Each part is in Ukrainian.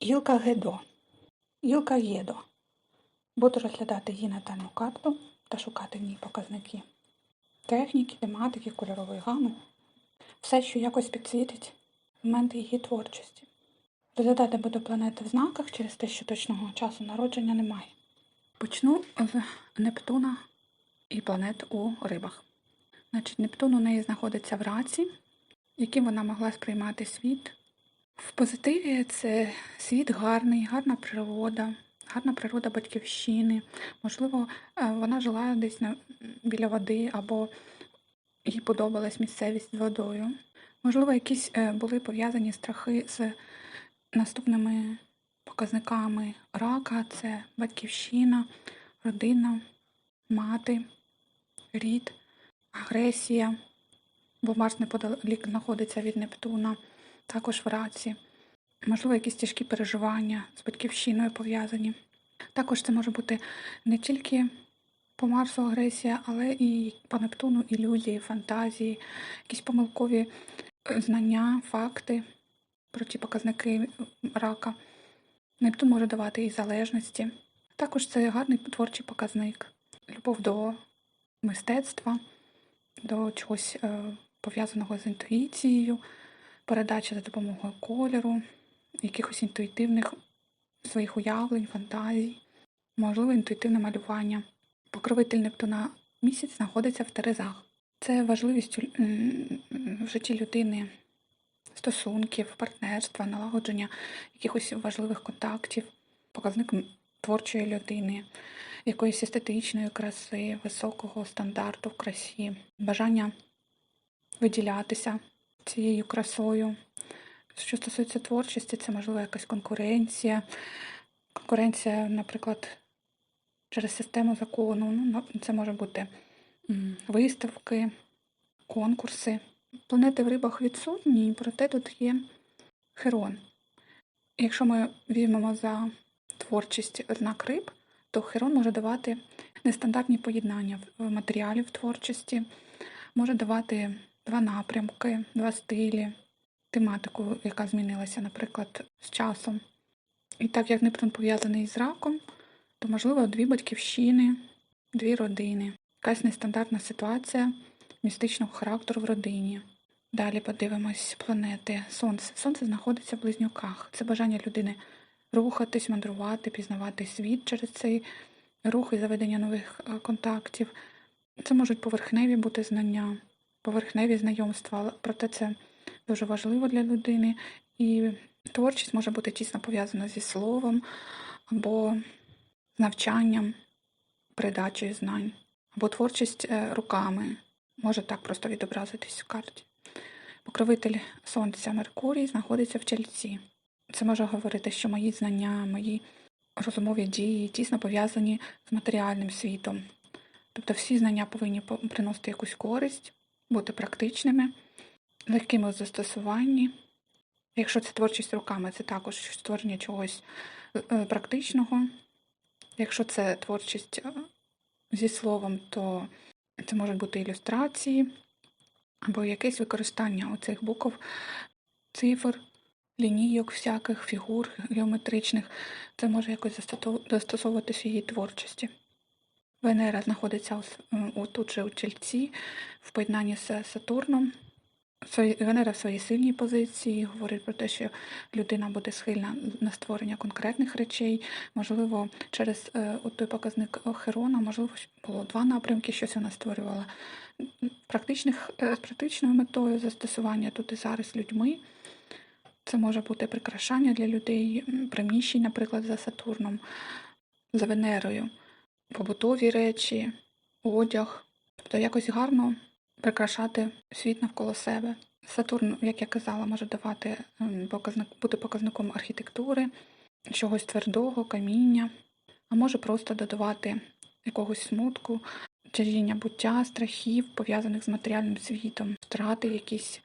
Ілка Гедо. Ілка Єдо. Буду розглядати її натальну карту та шукати в ній показники техніки, тематики, кольорової гами. Все, що якось підсвітить моменти її творчості. Розглядати буду планети в знаках через те, що точного часу народження немає. Почну з Нептуна і планет у рибах. Значить, Нептун у неї знаходиться в раці, яким вона могла сприймати світ. В позитиві це світ гарний, гарна природа, гарна природа батьківщини. Можливо, е, вона жила десь на, біля води, або їй подобалась місцевість з водою. Можливо, якісь е, були пов'язані страхи з наступними показниками рака: це батьківщина, родина, мати, рід, агресія, бо Марс неподалік знаходиться від Нептуна, також в раці. Можливо, якісь тяжкі переживання з батьківщиною пов'язані. Також це може бути не тільки по Марсу агресія, але і по Нептуну ілюзії, фантазії, якісь помилкові е, знання, факти про ті показники рака. Нептун може давати і залежності. Також це гарний творчий показник, любов до мистецтва, до чогось е, пов'язаного з інтуїцією, передача за допомогою кольору, якихось інтуїтивних своїх уявлень, фантазій, можливо, інтуїтивне малювання. Покровитель Нептуна місяць знаходиться в Терезах. Це важливість в житті людини стосунків, партнерства, налагодження якихось важливих контактів, показник творчої людини, якоїсь естетичної краси, високого стандарту в красі, бажання виділятися цією красою. Що стосується творчості, це можливо якась конкуренція. Конкуренція, наприклад, через систему закону. Ну, Це може бути виставки, конкурси. Планети в рибах відсутні, проте тут є Херон. Якщо ми візьмемо за творчість знак риб, то Херон може давати нестандартні поєднання матеріалів творчості, може давати два напрямки, два стилі, тематику, яка змінилася, наприклад, з часом. І так як Нептун пов'язаний з раком, то, можливо, дві батьківщини, дві родини, якась нестандартна ситуація містичного характеру в родині. Далі подивимось планети Сонце. Сонце знаходиться в близнюках. Це бажання людини рухатись, мандрувати, пізнавати світ через цей рух і заведення нових е, контактів. Це можуть поверхневі бути знання, поверхневі знайомства, проте це дуже важливо для людини. І творчість може бути тісно пов'язана зі словом або навчанням, передачею знань, або творчість е, руками може так просто відобразитись в карті. Покровитель Сонця Меркурій знаходиться в тільці. Це може говорити, що мої знання, мої розумові дії тісно пов'язані з матеріальним світом. Тобто всі знання повинні приносити якусь користь, бути практичними, легкими у застосуванні. Якщо це творчість руками, це також створення чогось е, практичного. Якщо це творчість е, зі словом, то це можуть бути ілюстрації або якесь використання оцих букв, цифр, лінійок, всяких фігур геометричних. Це може якось застосовуватися її творчості. Венера знаходиться тут же у тільці в поєднанні з Сатурном. Венера в своїй сильній позиції говорить про те, що людина буде схильна на створення конкретних речей. Можливо, через е, той показник Херона, можливо, було два напрямки, щось вона створювала практичних, е, з практичною метою застосування тут і зараз людьми. Це може бути прикрашання для людей, приміщень, наприклад, за Сатурном, за Венерою, побутові речі, одяг. Тобто якось гарно прикрашати світ навколо себе. Сатурн, як я казала, може давати ем, показник, бути показником архітектури, чогось твердого, каміння, а може просто додавати якогось смутку, тяжіння буття, страхів, пов'язаних з матеріальним світом, втрати якісь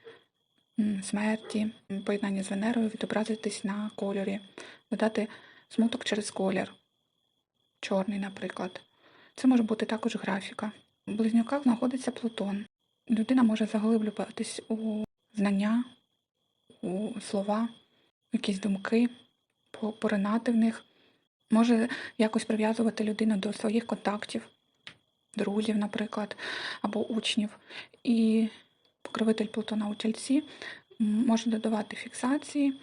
смерті, поєднання з Венерою, відобразитись на кольорі, додати смуток через колір, чорний, наприклад. Це може бути також графіка. У близнюках знаходиться Плутон. Людина може заглиблюватись у знання, у слова, якісь думки, поринати в них, може якось прив'язувати людину до своїх контактів, друзів, наприклад, або учнів. І покровитель Плутона у тільці може додавати фіксації,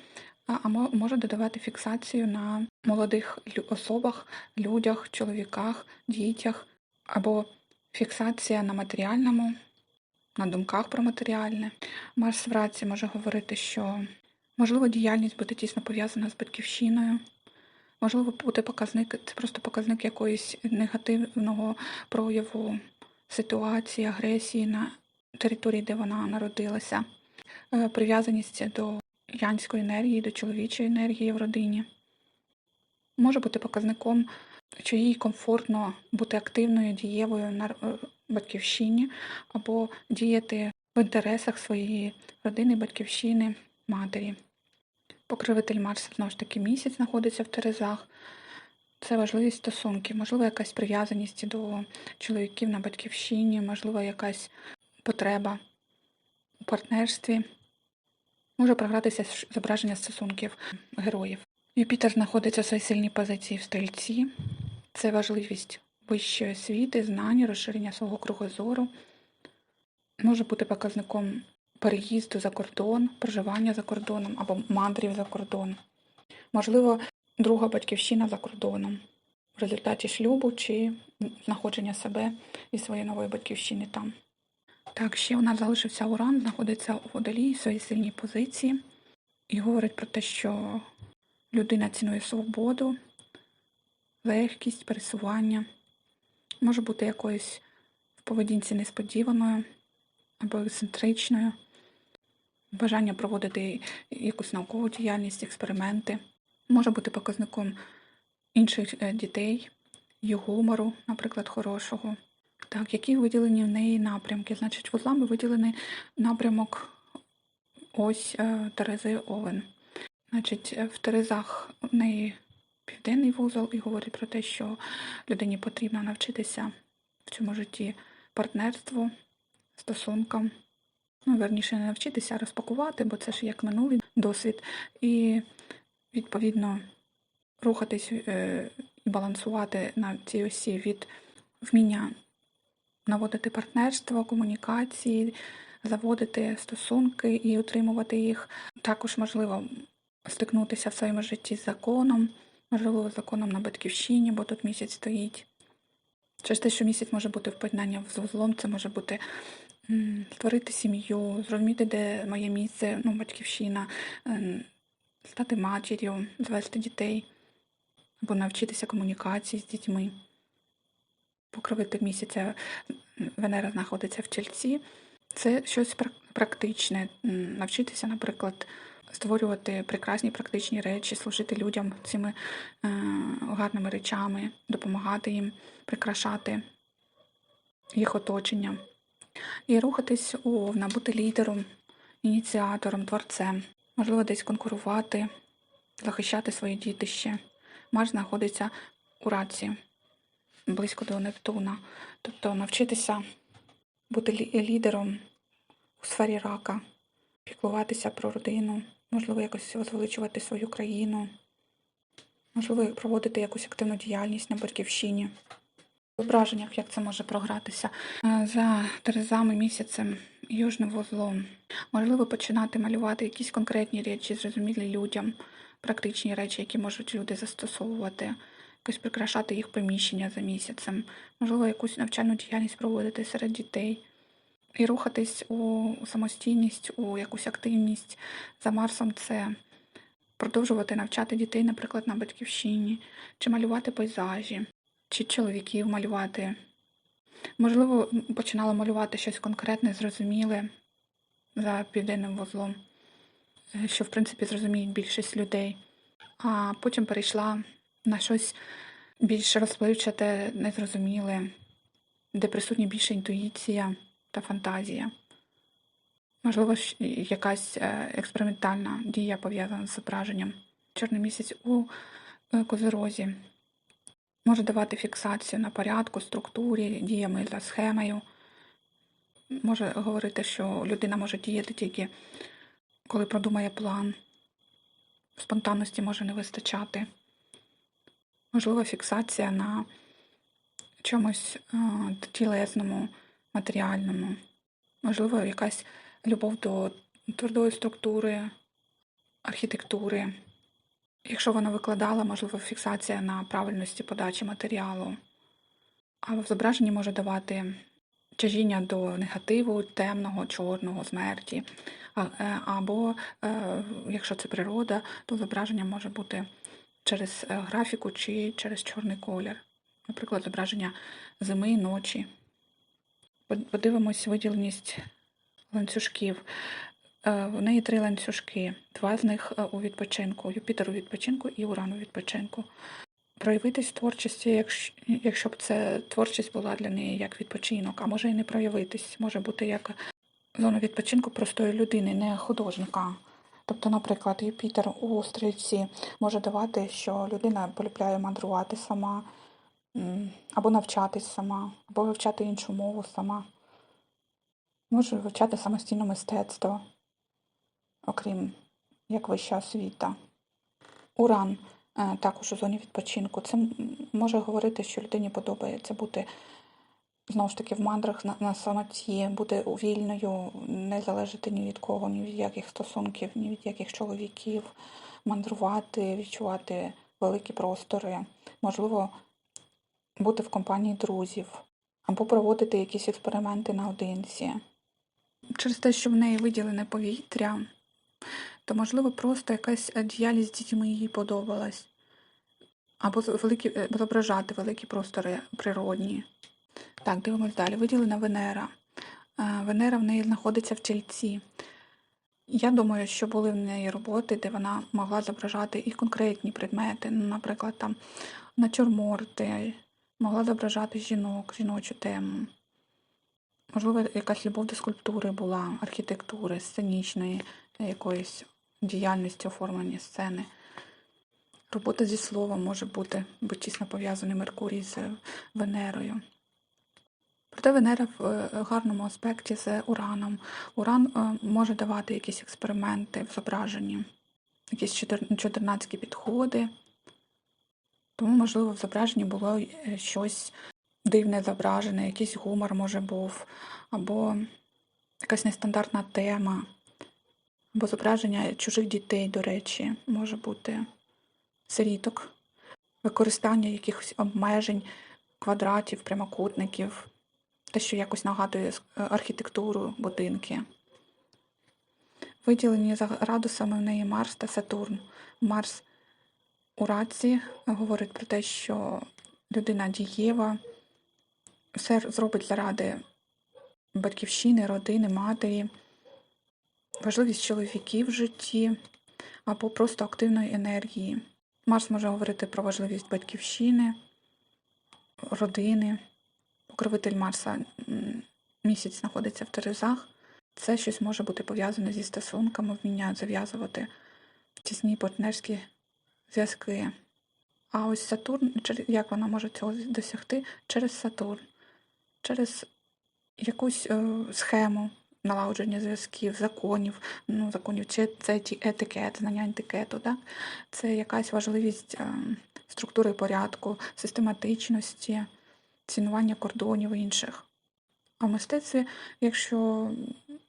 а може додавати фіксацію на молодих особах, людях, чоловіках, дітях, або фіксація на матеріальному, на думках про матеріальне. Марс в раці може говорити, що можливо діяльність буде тісно пов'язана з батьківщиною. Можливо, буде показник, це просто показник якоїсь негативного прояву ситуації, агресії на території, де вона народилася, Е, прив'язаність до янської енергії, до чоловічої енергії в родині. Може бути показником, що їй комфортно бути активною, дієвою на е, батьківщині або діяти в інтересах своєї родини, батьківщини, матері. Покровитель Марса знову ж таки місяць знаходиться в Терезах. Це важливість стосунків, можливо, якась прив'язаність до чоловіків на батьківщині, можливо, якась потреба у партнерстві. Може програтися зображення стосунків героїв. Юпітер знаходиться в своїй сильній позиції в стрільці. Це важливість вищої освіти, знань, розширення свого кругозору. Може бути показником переїзду за кордон, проживання за кордоном або мандрів за кордон. Можливо, друга батьківщина за кордоном в результаті шлюбу чи знаходження себе і своєї нової батьківщини там. Так, ще у нас залишився Уран, знаходиться у водолії в своїй сильній позиції і говорить про те, що людина цінує свободу, легкість, пересування, може бути якоюсь в поведінці несподіваною або ексцентричною, бажання проводити якусь наукову діяльність, експерименти, може бути показником інших е, дітей, її гумору, наприклад, хорошого. Так, які виділені в неї напрямки? Значить, вузлами виділений напрямок ось е, Терези Овен. Значить, е, в Терезах в неї південний вузол і говорить про те, що людині потрібно навчитися в цьому житті партнерству, стосункам. Ну, верніше, не навчитися, а розпакувати, бо це ж як минулий досвід. І, відповідно, рухатись е, і балансувати на цій осі від вміння наводити партнерство, комунікації, заводити стосунки і утримувати їх. Також можливо стикнутися в своєму житті з законом, можливо, з законом на батьківщині, бо тут місяць стоїть. Через те, що місяць може бути в поєднанні з вузлом, це може бути створити сім'ю, зрозуміти, де моє місце, ну, батьківщина, стати матір'ю, звести дітей або навчитися комунікації з дітьми. Покровитель місяця Венера знаходиться в тільці. Це щось практичне. Навчитися, наприклад, створювати прекрасні практичні речі, служити людям цими е, гарними речами, допомагати їм прикрашати їх оточення. І рухатись у набути лідером, ініціатором, творцем, можливо, десь конкурувати, захищати своє дітище. Марс знаходиться у раці близько до Нептуна. Тобто навчитися бути лідером у сфері рака, піклуватися про родину, можливо, якось возвеличувати свою країну, можливо, проводити якусь активну діяльність на батьківщині. Зображеннях, як це може програтися Е, за терезами місяцем южним вузлом. Можливо, починати малювати якісь конкретні речі, зрозумілі людям, практичні речі, які можуть люди застосовувати, якось прикрашати їх приміщення за місяцем, можливо, якусь навчальну діяльність проводити серед дітей. І рухатись у, самостійність, у якусь активність за Марсом це продовжувати навчати дітей, наприклад, на батьківщині, чи малювати пейзажі, чи чоловіків малювати. Можливо, починала малювати щось конкретне, зрозуміле за південним вузлом, що в принципі зрозуміють більшість людей. А потім перейшла на щось більш розпливчате, незрозуміле, де присутня більше інтуїція та фантазія. Можливо, якась е, експериментальна дія пов'язана з зображенням. Чорний місяць у е, козирозі може давати фіксацію на порядку, структурі, діями за схемою. Може говорити, що людина може діяти тільки коли продумає план. спонтанності може не вистачати. Можливо, фіксація на чомусь е, тілесному, матеріальному. Можливо, якась любов до твердої структури, архітектури. Якщо вона викладала, можливо, фіксація на правильності подачі матеріалу. А в зображенні може давати тяжіння до негативу, темного, чорного, смерті. Е, Або, е, якщо це природа, то зображення може бути через е, графіку чи через чорний колір. Наприклад, зображення зими, ночі. Под- Подивимось виділеність ланцюжків. Е, В неї три ланцюжки. Два з них е, у відпочинку. Юпітер у відпочинку і Уран у відпочинку. Проявитись творчості, якщо, якщо б це творчість була для неї як відпочинок, а може і не проявитись, може бути як зона відпочинку простої людини, не художника. Тобто, наприклад, Юпітер у стрільці може давати, що людина полюбляє мандрувати сама, або навчатись сама, або вивчати іншу мову сама. Може вивчати самостійно мистецтво, окрім як вища освіта. Уран е, також у зоні відпочинку. Це може говорити, що людині подобається бути знову ж таки в мандрах на, на самоті, бути вільною, не залежати ні від кого, ні від яких стосунків, ні від яких чоловіків, мандрувати, відчувати великі простори, можливо, бути в компанії друзів, або проводити якісь експерименти наодинці. Через те, що в неї виділене повітря, то, можливо, просто якась е, діяльність з дітьми їй подобалась. Або з- великі, е, зображати великі простори природні. Так, дивимось далі. Виділена Венера. Е, Венера в неї знаходиться в тільці. Я думаю, що були в неї роботи, де вона могла зображати і конкретні предмети, ну, наприклад, там натюрморти, могла зображати жінок, жіночу тему. Можливо, якась любов до скульптури була, архітектури, сценічної якоїсь діяльності, оформлення сцени. Робота зі словом може бути, бо тісно пов'язаний Меркурій з Венерою. Проте Венера в е, гарному аспекті з Ураном. Уран е, може давати якісь експерименти в зображенні, якісь чотир- чотирнацькі підходи. Тому, можливо, в зображенні було е, щось дивне зображене, якийсь гумор може був, або якась нестандартна тема, або зображення чужих дітей, до речі, може бути сиріток, використання якихось обмежень, квадратів, прямокутників, те, що якось нагадує е, архітектуру будинки. Виділені за градусами в неї Марс та Сатурн. Марс у раці говорить про те, що людина дієва, все зробить заради батьківщини, родини, матері, важливість чоловіків в житті або просто активної енергії. Марс може говорити про важливість батьківщини, родини. Покровитель Марса місяць знаходиться в Терезах. Це щось може бути пов'язане зі стосунками, вміння зав'язувати тісні партнерські зв'язки. А ось Сатурн, як вона може цього досягти? Через Сатурн, через якусь е, схему налагодження зв'язків, законів, ну, законів, чи це ті- етикет, знання етикету, да? це якась важливість е, структури порядку, систематичності, цінування кордонів інших. А в мистецтві, якщо,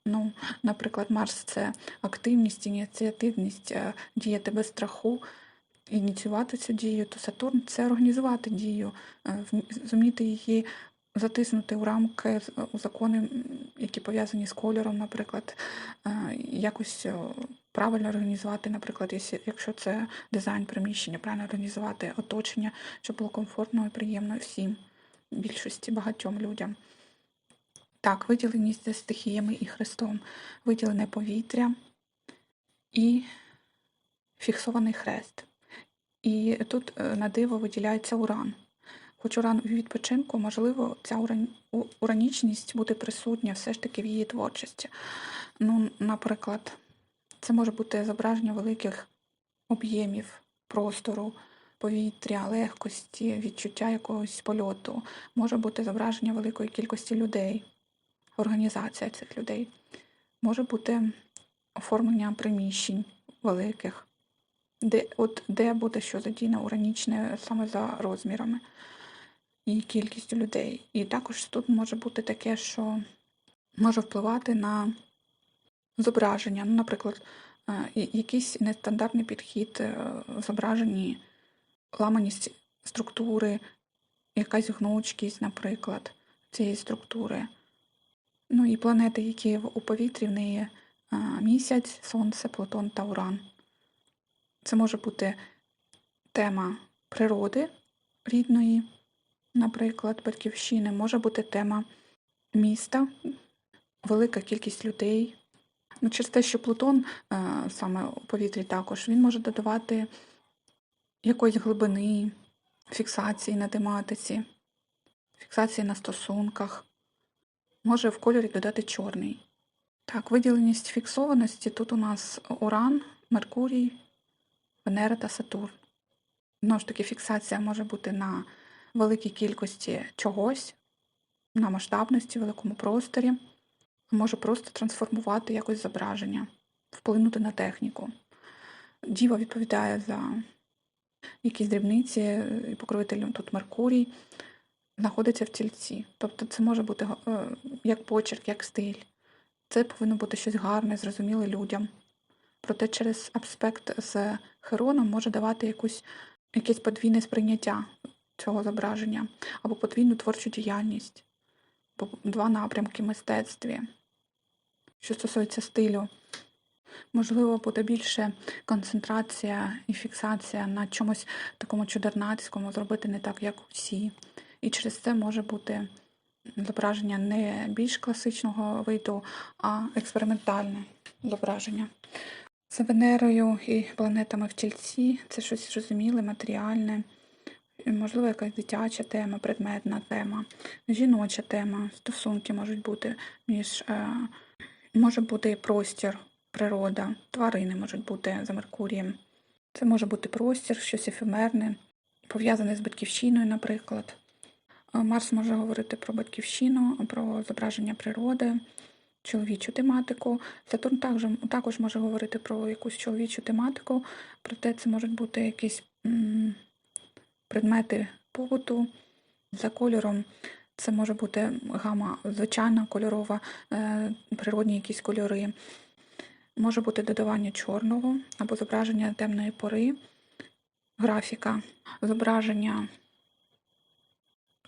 ну, наприклад, Марс це активність, ініціативність, е, діяти без страху, ініціювати цю дію, то Сатурн це організувати дію, е, зуміти її затиснути у рамки, у закони, які пов'язані з кольором, наприклад, е, якось е, правильно організувати, наприклад, якщо- це дизайн приміщення, правильно організувати оточення, щоб було комфортно і приємно всім, більшості багатьом людям. Так, виділеність за стихіями і Христом, виділене повітря і фіксований хрест. І тут е, на диво виділяється уран. Хоч уран у відпочинку, можливо, ця уранічність буде присутня все ж таки в її творчості. Ну, наприклад, це може бути зображення великих об'ємів простору, повітря, легкості, відчуття якогось польоту. Може бути зображення великої кількості людей, організація цих людей. Може бути оформлення приміщень великих, де, от, де буде що задіяно органічне саме за розмірами і кількістю людей. І також тут може бути таке, що може впливати на зображення. Ну, наприклад, е, якийсь нестандартний підхід е, зображенні, ламаність структури, якась гнучкість, наприклад, цієї структури. Ну і планети, які у повітрі в неї е, місяць, Сонце, Плутон та Уран. Це може бути тема природи рідної, наприклад, батьківщини, може бути тема міста, велика кількість людей. Ну, через те, що Плутон е, саме у повітрі також, він може додавати якоїсь глибини, фіксації на тематиці, фіксації на стосунках. Може в кольорі додати чорний. Так, виділеність фіксованості тут у нас Уран, Меркурій, Венера та Сатурн. Знову ж таки, фіксація може бути на великій кількості чогось, на масштабності, великому просторі, може просто трансформувати якось зображення, вплинути на техніку. Діва відповідає за якісь дрібниці, і покровителем тут Меркурій знаходиться в тільці. Тобто це може бути е, як почерк, як стиль. Це повинно бути щось гарне, зрозуміле людям. Проте через аспект з Хероном може давати якусь, якесь подвійне сприйняття цього зображення або подвійну творчу діяльність, два напрямки мистецтві. Що стосується стилю, можливо, буде більше концентрація і фіксація на чомусь такому чудернацькому, зробити не так, як усі. І через це може бути зображення не більш класичного виду, а експериментальне зображення. З Венерою і планетами в тільці. Це щось зрозуміле, матеріальне, можливо, якась дитяча тема, предметна тема, жіноча тема, стосунки можуть бути між е, може бути простір, природа, тварини можуть бути за Меркурієм. Це може бути простір, щось ефемерне, пов'язане з батьківщиною, наприклад. Марс може говорити про батьківщину, про зображення природи, чоловічу тематику. Сатурн також, також може говорити про якусь чоловічу тематику, проте це можуть бути якісь предмети побуту за кольором. Це може бути гама звичайна кольорова, е, природні якісь кольори. Може бути додавання чорного або зображення темної пори, графіка, зображення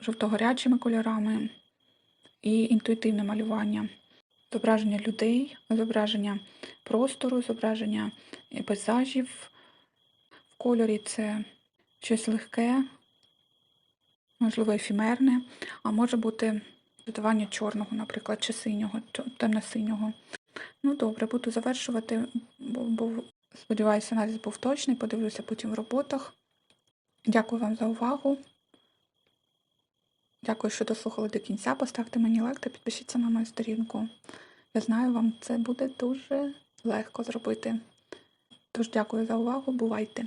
жовто-гарячими кольорами і інтуїтивне малювання, зображення людей, зображення простору, зображення пейзажів в кольорі це щось легке, можливо, ефімерне, а може бути додавання чорного, наприклад, чи синього, темно-синього. Ну добре, буду завершувати, бо, бо сподіваюся, аналіз був точний, подивлюся потім в роботах. Дякую вам за увагу. Дякую, що дослухали до кінця. Поставте мені лайк та підпишіться на мою сторінку. Я знаю, вам це буде дуже легко зробити. Тож дякую за увагу, бувайте!